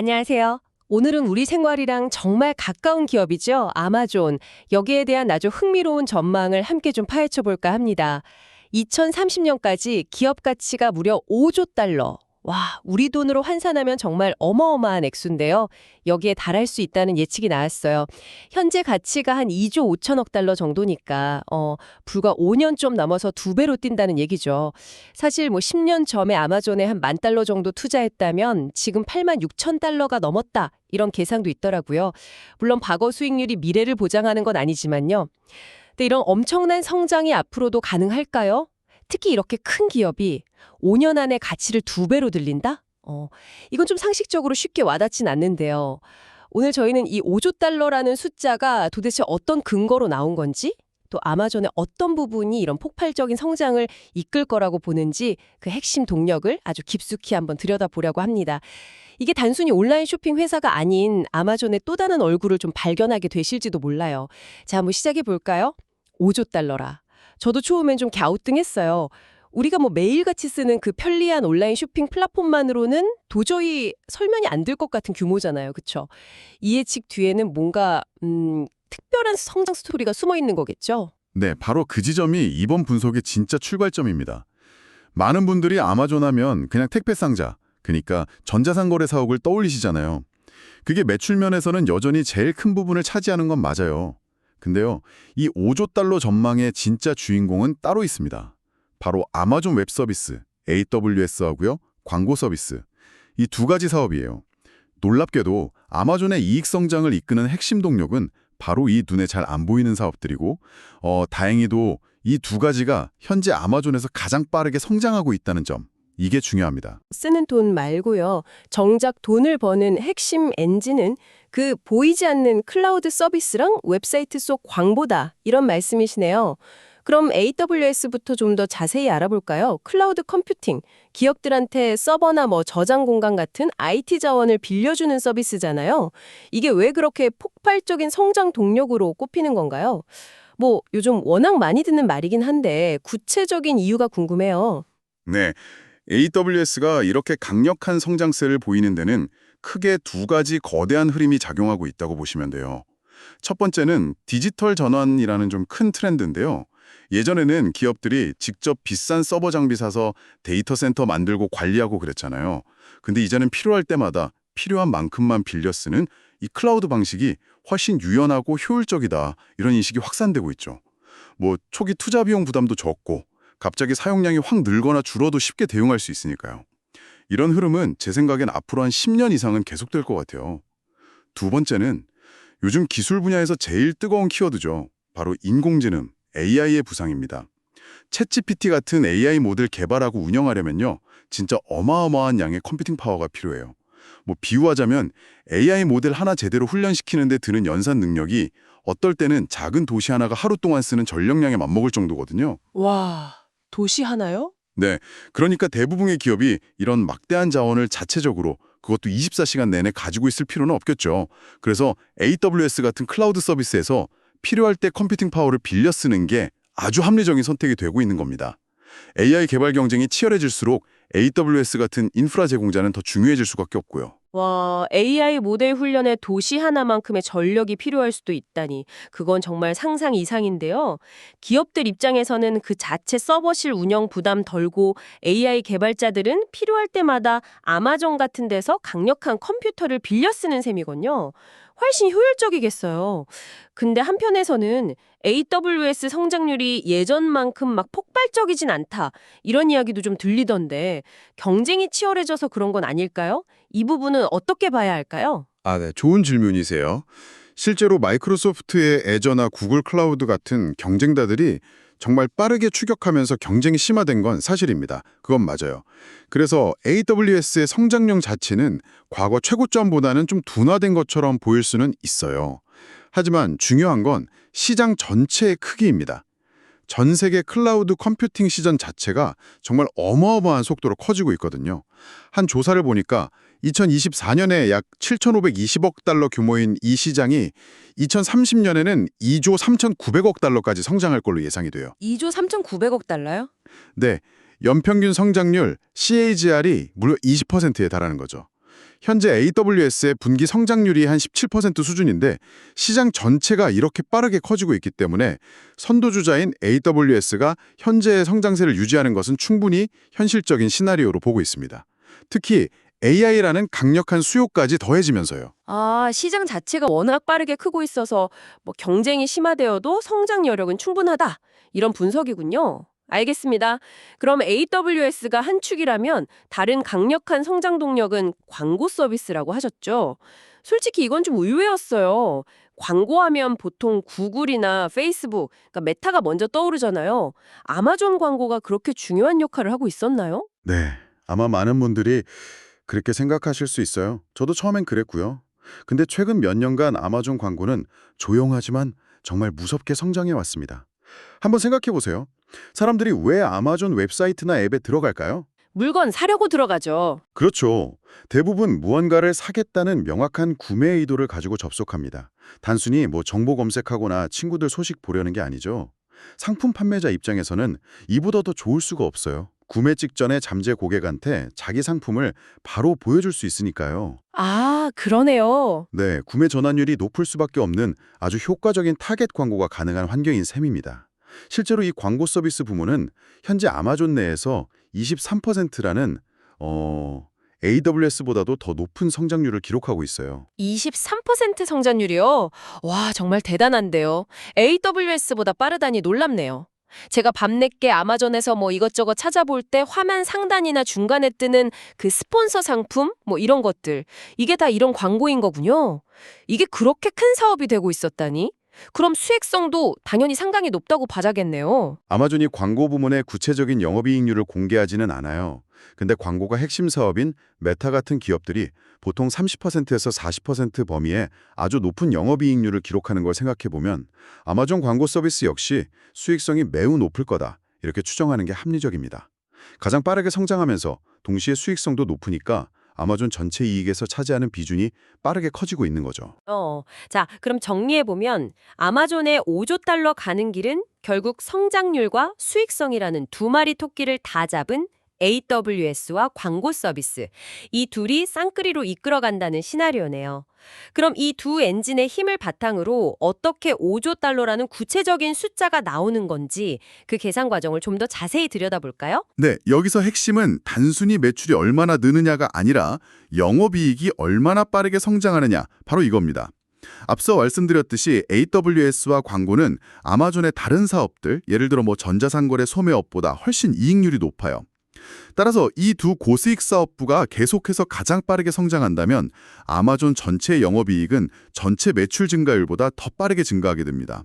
안녕하세요. 오늘은 우리 생활이랑 정말 가까운 기업이죠. 아마존. 여기에 대한 아주 흥미로운 전망을 함께 좀 파헤쳐 볼까 합니다. 2030년까지 기업 가치가 무려 5조 달러. 와, 우리 돈으로 환산하면 정말 어마어마한 액수인데요. 여기에 달할 수 있다는 예측이 나왔어요. 현재 가치가 한 2조 5천억 달러 정도니까 어, 불과 5년 좀 넘어서 두 배로 뛴다는 얘기죠. 사실 뭐 10년 전에 아마존에 한 만 달러 정도 투자했다면 지금 8만 6천 달러가 넘었다. 이런 계산도 있더라고요. 물론 과거 수익률이 미래를 보장하는 건 아니지만요. 근데 이런 엄청난 성장이 앞으로도 가능할까요? 특히 이렇게 큰 기업이 5년 안에 가치를 두 배로 들린다? 어, 이건 좀 상식적으로 쉽게 와닿진 않는데요. 오늘 저희는 이 5조 달러라는 숫자가 도대체 어떤 근거로 나온 건지, 또 아마존의 어떤 부분이 이런 폭발적인 성장을 이끌 거라고 보는지 그 핵심 동력을 아주 깊숙이 한번 들여다보려고 합니다. 이게 단순히 온라인 쇼핑 회사가 아닌 아마존의 또 다른 얼굴을 좀 발견하게 되실지도 몰라요. 자, 한번 시작해 볼까요? 5조 달러라. 저도 처음엔 좀 갸우뚱했어요. 우리가 뭐 매일같이 쓰는 그 편리한 온라인 쇼핑 플랫폼만으로는 도저히 설명이 안 될 것 같은 규모잖아요. 그쵸? 이 예측 뒤에는 뭔가 음, 특별한 성장 스토리가 숨어 있는 거겠죠? 네, 바로 그 지점이 이번 분석의 진짜 출발점입니다. 많은 분들이 아마존 하면 그냥 택배 상자, 그러니까 전자상거래 사옥을 떠올리시잖아요. 그게 매출 면에서는 여전히 제일 큰 부분을 차지하는 건 맞아요. 근데요, 이 5조 달러 전망의 진짜 주인공은 따로 있습니다. 바로 아마존 웹 서비스, AWS하고요, 광고 서비스. 이 두 가지 사업이에요. 놀랍게도 아마존의 이익 성장을 이끄는 핵심 동력은 바로 이 눈에 잘 안 보이는 사업들이고 어, 다행히도 이 두 가지가 현재 아마존에서 가장 빠르게 성장하고 있다는 점. 이게 중요합니다. 쓰는 돈 말고요. 정작 돈을 버는 핵심 엔진은 그 보이지 않는 클라우드 서비스랑 웹사이트 속 광고다. 이런 말씀이시네요. 그럼 AWS부터 좀 더 자세히 알아볼까요? 클라우드 컴퓨팅, 기업들한테 서버나 뭐 저장 공간 같은 IT 자원을 빌려주는 서비스잖아요. 이게 왜 그렇게 폭발적인 성장 동력으로 꼽히는 건가요? 뭐 요즘 워낙 많이 듣는 말이긴 한데 구체적인 이유가 궁금해요. 네. AWS가 이렇게 강력한 성장세를 보이는 데는 크게 두 가지 거대한 흐름이 작용하고 있다고 보시면 돼요. 첫 번째는 디지털 전환이라는 좀 큰 트렌드인데요. 예전에는 기업들이 직접 비싼 서버 장비 사서 데이터 센터 만들고 관리하고 그랬잖아요. 근데 이제는 필요할 때마다 필요한 만큼만 빌려 쓰는 이 클라우드 방식이 훨씬 유연하고 효율적이다. 이런 인식이 확산되고 있죠. 뭐 초기 투자 비용 부담도 적고 갑자기 사용량이 확 늘거나 줄어도 쉽게 대응할 수 있으니까요. 이런 흐름은 제 생각엔 앞으로 한 10년 이상은 계속될 것 같아요. 두 번째는 요즘 기술 분야에서 제일 뜨거운 키워드죠. 바로 인공지능, AI의 부상입니다. 챗GPT 같은 AI 모델 개발하고 운영하려면요. 진짜 어마어마한 양의 컴퓨팅 파워가 필요해요. 뭐 비유하자면 AI 모델 하나 제대로 훈련시키는 데 드는 연산 능력이 어떨 때는 작은 도시 하나가 하루 동안 쓰는 전력량에 맞먹을 정도거든요. 와, 도시 하나요? 네, 그러니까 대부분의 기업이 이런 막대한 자원을 자체적으로 그것도 24시간 내내 가지고 있을 필요는 없겠죠. 그래서 AWS 같은 클라우드 서비스에서 필요할 때 컴퓨팅 파워를 빌려 쓰는 게 아주 합리적인 선택이 되고 있는 겁니다. AI 개발 경쟁이 치열해질수록 AWS 같은 인프라 제공자는 더 중요해질 수밖에 없고요. 와, AI 모델 훈련에 도시 하나만큼의 전력이 필요할 수도 있다니. 그건 정말 상상 이상인데요. 기업들 입장에서는 그 자체 서버실 운영 부담 덜고 AI 개발자들은 필요할 때마다 아마존 같은 데서 강력한 컴퓨터를 빌려 쓰는 셈이군요. 훨씬 효율적이겠어요. 근데 한편에서는 AWS 성장률이 예전만큼 막 폭발적이진 않다. 이런 이야기도 좀 들리던데 경쟁이 치열해져서 그런 건 아닐까요? 이 부분은 어떻게 봐야 할까요? 아, 네. 좋은 질문이세요. 실제로 마이크로소프트의 애저나 구글 클라우드 같은 경쟁자들이 정말 빠르게 추격하면서 경쟁이 심화된 건 사실입니다. 그건 맞아요. 그래서 AWS의 성장력 자체는 과거 최고점보다는 좀 둔화된 것처럼 보일 수는 있어요. 하지만 중요한 건 시장 전체의 크기입니다. 전 세계 클라우드 컴퓨팅 시전 자체가 정말 어마어마한 속도로 커지고 있거든요. 한 조사를 보니까 2024년에 약 7,520억 달러 규모인 이 시장이 2030년에는 2조 3,900억 달러까지 성장할 걸로 예상이 돼요. 2조 3,900억 달러요? 네, 연평균 성장률 CAGR이 무려 20%에 달하는 거죠. 현재 AWS의 분기 성장률이 한 17% 수준인데 시장 전체가 이렇게 빠르게 커지고 있기 때문에 선도주자인 AWS가 현재의 성장세를 유지하는 것은 충분히 현실적인 시나리오로 보고 있습니다. 특히 AI라는 강력한 수요까지 더해지면서요. 아, 시장 자체가 워낙 빠르게 크고 있어서 뭐 경쟁이 심화되어도 성장 여력은 충분하다. 이런 분석이군요. 알겠습니다. 그럼 AWS가 한 축이라면 다른 강력한 성장 동력은 광고 서비스라고 하셨죠. 솔직히 이건 좀 의외였어요. 광고하면 보통 구글이나 페이스북, 그러니까 메타가 먼저 떠오르잖아요. 아마존 광고가 그렇게 중요한 역할을 하고 있었나요? 네, 아마 많은 분들이 그렇게 생각하실 수 있어요. 저도 처음엔 그랬고요. 근데 최근 몇 년간 아마존 광고는 조용하지만 정말 무섭게 성장해 왔습니다. 한번 생각해 보세요. 사람들이 왜 아마존 웹사이트나 앱에 들어갈까요? 물건 사려고 들어가죠. 그렇죠. 대부분 무언가를 사겠다는 명확한 구매 의도를 가지고 접속합니다. 단순히 뭐 정보 검색하거나 친구들 소식 보려는 게 아니죠. 상품 판매자 입장에서는 이보다 더 좋을 수가 없어요. 구매 직전에 잠재 고객한테 자기 상품을 바로 보여줄 수 있으니까요. 아, 그러네요. 네, 구매 전환율이 높을 수밖에 없는 아주 효과적인 타겟 광고가 가능한 환경인 셈입니다. 실제로 이 광고 서비스 부문은 현재 아마존 내에서 23%라는 어, AWS보다도 더 높은 성장률을 기록하고 있어요. 23% 성장률이요? 와, 정말 대단한데요. AWS보다 빠르다니 놀랍네요. 제가 밤늦게 아마존에서 뭐 이것저것 찾아볼 때 화면 상단이나 중간에 뜨는 그 스폰서 상품 뭐 이런 것들 이게 다 이런 광고인 거군요. 이게 그렇게 큰 사업이 되고 있었다니? 그럼 수익성도 당연히 상당히 높다고 봐야겠네요. 아마존이 광고 부문의 구체적인 영업이익률을 공개하지는 않아요. 근데 광고가 핵심 사업인 메타 같은 기업들이 보통 30%에서 40% 범위에 아주 높은 영업이익률을 기록하는 걸 생각해보면 아마존 광고 서비스 역시 수익성이 매우 높을 거다 이렇게 추정하는 게 합리적입니다. 가장 빠르게 성장하면서 동시에 수익성도 높으니까 아마존 전체 이익에서 차지하는 비중이 빠르게 커지고 있는 거죠. 어, 자, 그럼 정리해보면 아마존의 5조 달러 가는 길은 결국 성장률과 수익성이라는 두 마리 토끼를 다 잡은 AWS와 광고 서비스. 이 둘이 쌍끌이로 이끌어간다는 시나리오네요. 그럼 이 두 엔진의 힘을 바탕으로 어떻게 5조 달러라는 구체적인 숫자가 나오는 건지 그 계산 과정을 좀 더 자세히 들여다볼까요? 네, 여기서 핵심은 단순히 매출이 얼마나 느느냐가 아니라 영업이익이 얼마나 빠르게 성장하느냐, 바로 이겁니다. 앞서 말씀드렸듯이 AWS와 광고는 아마존의 다른 사업들, 예를 들어 뭐 전자상거래 소매업보다 훨씬 이익률이 높아요. 따라서 이 두 고수익 사업부가 계속해서 가장 빠르게 성장한다면 아마존 전체 영업이익은 전체 매출 증가율보다 더 빠르게 증가하게 됩니다.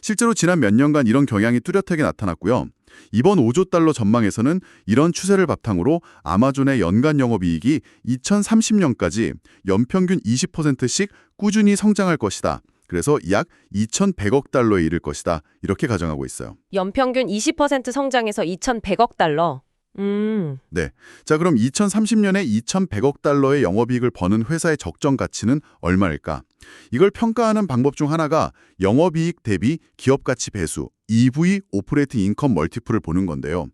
실제로 지난 몇 년간 이런 경향이 뚜렷하게 나타났고요. 이번 5조 달러 전망에서는 이런 추세를 바탕으로 아마존의 연간 영업이익이 2030년까지 연평균 20%씩 꾸준히 성장할 것이다. 그래서 약 2,100억 달러에 이를 것이다. 이렇게 가정하고 있어요. 연평균 20% 성장해서 2,100억 달러. 음, 자, 그럼 2030년에 2,100억 달러의 영업이익을 버는 회사의 적정 가치는 얼마일까? 이걸 평가하는 방법 중 하나가 영업이익 대비 기업 가치 배수, EV 오퍼레이팅 인컴 멀티플을 보는 건데요.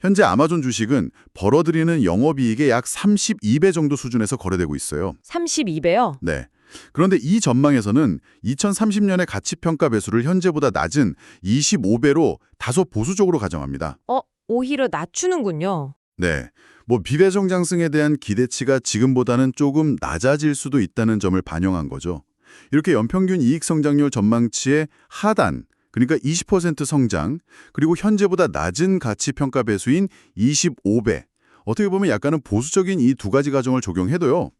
현재 아마존 주식은 벌어들이는 영업이익의 약 32배 정도 수준에서 거래되고 있어요. 32배요? 네. 그런데 이 전망에서는 2030년의 가치 평가 배수를 현재보다 낮은 25배로 다소 보수적으로 가정합니다. 어, 오히려 낮추는군요. 네. 뭐 비례정장승에 대한 기대치가 지금보다는 조금 낮아질 수도 있다는 점을 반영한 거죠. 이렇게 연평균 이익 성장률 전망치의 하단, 그러니까 20% 성장, 그리고 현재보다 낮은 가치 평가 배수인 25배. 어떻게 보면 약간은 보수적인 이 두 가지 가정을 적용해도요.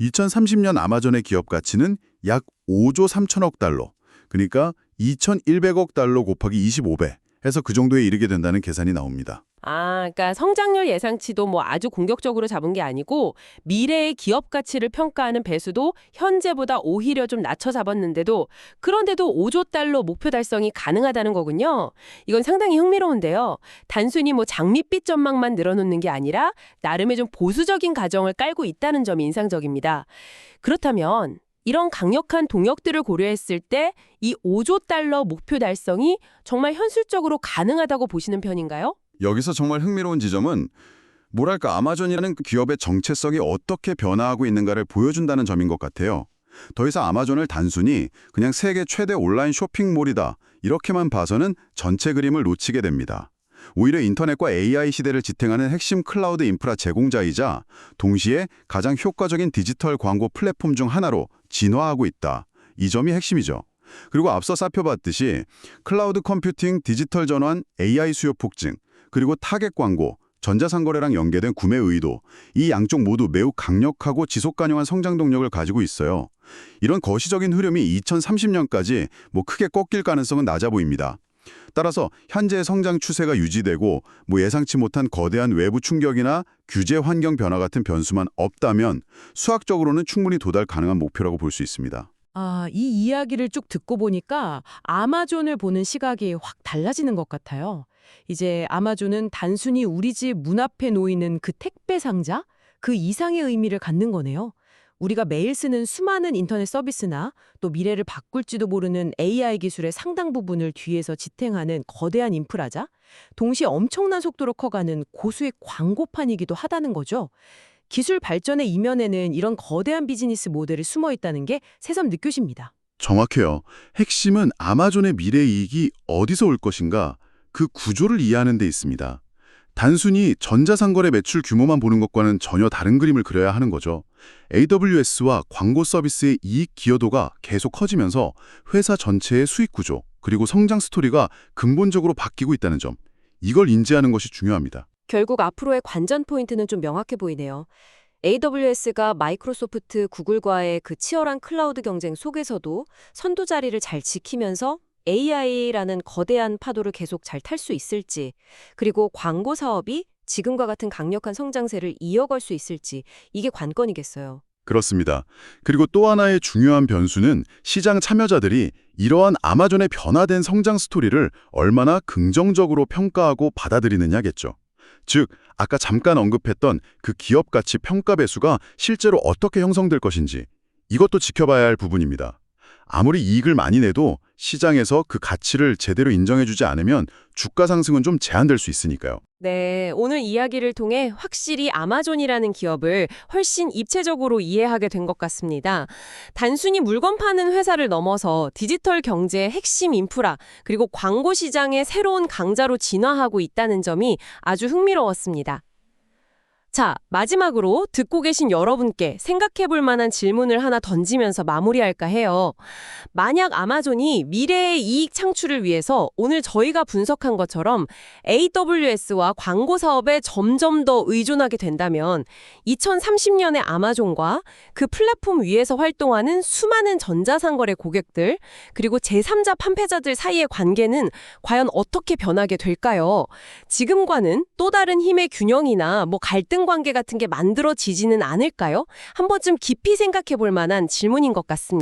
2030년 아마존의 기업 가치는 약 5조 3천억 달러. 그러니까 2,100억 달러 곱하기 25배. 해서 그 정도에 이르게 된다는 계산이 나옵니다. 아, 그러니까 성장률 예상치도 뭐 아주 공격적으로 잡은 게 아니고 미래의 기업 가치를 평가하는 배수도 현재보다 오히려 좀 낮춰 잡았는데도 그런데도 5조 달러 목표 달성이 가능하다는 거군요. 이건 상당히 흥미로운데요. 단순히 뭐 장밋빛 전망만 늘어놓는 게 아니라 나름의 좀 보수적인 가정을 깔고 있다는 점이 인상적입니다. 그렇다면 이런 강력한 동력들을 고려했을 때 이 5조 달러 목표 달성이 정말 현실적으로 가능하다고 보시는 편인가요? 여기서 정말 흥미로운 지점은 뭐랄까 아마존이라는 그 기업의 정체성이 어떻게 변화하고 있는가를 보여준다는 점인 것 같아요. 더 이상 아마존을 단순히 그냥 세계 최대 온라인 쇼핑몰이다 이렇게만 봐서는 전체 그림을 놓치게 됩니다. 오히려 인터넷과 AI 시대를 지탱하는 핵심 클라우드 인프라 제공자이자 동시에 가장 효과적인 디지털 광고 플랫폼 중 하나로 진화하고 있다. 이 점이 핵심이죠. 그리고 앞서 살펴봤듯이 클라우드 컴퓨팅, 디지털 전환, AI 수요 폭증, 그리고 타겟 광고, 전자상거래랑 연계된 구매 의도, 이 양쪽 모두 매우 강력하고 지속 가능한 성장 동력을 가지고 있어요. 이런 거시적인 흐름이 2030년까지 뭐 크게 꺾일 가능성은 낮아 보입니다. 따라서 현재의 성장 추세가 유지되고 뭐 예상치 못한 거대한 외부 충격이나 규제 환경 변화 같은 변수만 없다면 수학적으로는 충분히 도달 가능한 목표라고 볼 수 있습니다. 아, 이 이야기를 쭉 듣고 보니까 아마존을 보는 시각이 확 달라지는 것 같아요. 이제 아마존은 단순히 우리 집 문 앞에 놓이는 그 택배 상자? 그 이상의 의미를 갖는 거네요. 우리가 매일 쓰는 수많은 인터넷 서비스나 또 미래를 바꿀지도 모르는 AI 기술의 상당 부분을 뒤에서 지탱하는 거대한 인프라자, 동시에 엄청난 속도로 커가는 고수의 광고판이기도 하다는 거죠. 기술 발전의 이면에는 이런 거대한 비즈니스 모델이 숨어 있다는 게 새삼 느껴집니다. 정확해요. 핵심은 아마존의 미래 이익이 어디서 올 것인가 그 구조를 이해하는 데 있습니다. 단순히 전자상거래 매출 규모만 보는 것과는 전혀 다른 그림을 그려야 하는 거죠. AWS와 광고 서비스의 이익 기여도가 계속 커지면서 회사 전체의 수익 구조 그리고 성장 스토리가 근본적으로 바뀌고 있다는 점. 이걸 인지하는 것이 중요합니다. 결국 앞으로의 관전 포인트는 좀 명확해 보이네요. AWS가 마이크로소프트, 구글과의 그 치열한 클라우드 경쟁 속에서도 선두 자리를 잘 지키면서 AI라는 거대한 파도를 계속 잘 탈 수 있을지, 그리고 광고 사업이 지금과 같은 강력한 성장세를 이어갈 수 있을지, 이게 관건이겠어요. 그렇습니다. 그리고 또 하나의 중요한 변수는 시장 참여자들이 이러한 아마존의 변화된 성장 스토리를 얼마나 긍정적으로 평가하고 받아들이느냐겠죠. 즉, 아까 잠깐 언급했던 그 기업 가치 평가 배수가 실제로 어떻게 형성될 것인지 이것도 지켜봐야 할 부분입니다. 아무리 이익을 많이 내도 시장에서 그 가치를 제대로 인정해주지 않으면 주가 상승은 좀 제한될 수 있으니까요. 네, 오늘 이야기를 통해 확실히 아마존이라는 기업을 훨씬 입체적으로 이해하게 된 것 같습니다. 단순히 물건 파는 회사를 넘어서 디지털 경제의 핵심 인프라, 그리고 광고 시장의 새로운 강자로 진화하고 있다는 점이 아주 흥미로웠습니다. 자, 마지막으로 듣고 계신 여러분께 생각해 볼 만한 질문을 하나 던지면서 마무리할까 해요. 만약 아마존이 미래의 이익 창출을 위해서 오늘 저희가 분석한 것처럼 AWS와 광고 사업에 점점 더 의존하게 된다면 2030년의 아마존과 그 플랫폼 위에서 활동하는 수많은 전자상거래 고객들 그리고 제3자 판매자들 사이의 관계는 과연 어떻게 변하게 될까요? 지금과는 또 다른 힘의 균형이나 뭐 갈등 관계 같은 게 만들어지지는 않을까요? 한 번쯤 깊이 생각해 볼 만한 질문인 것 같습니다.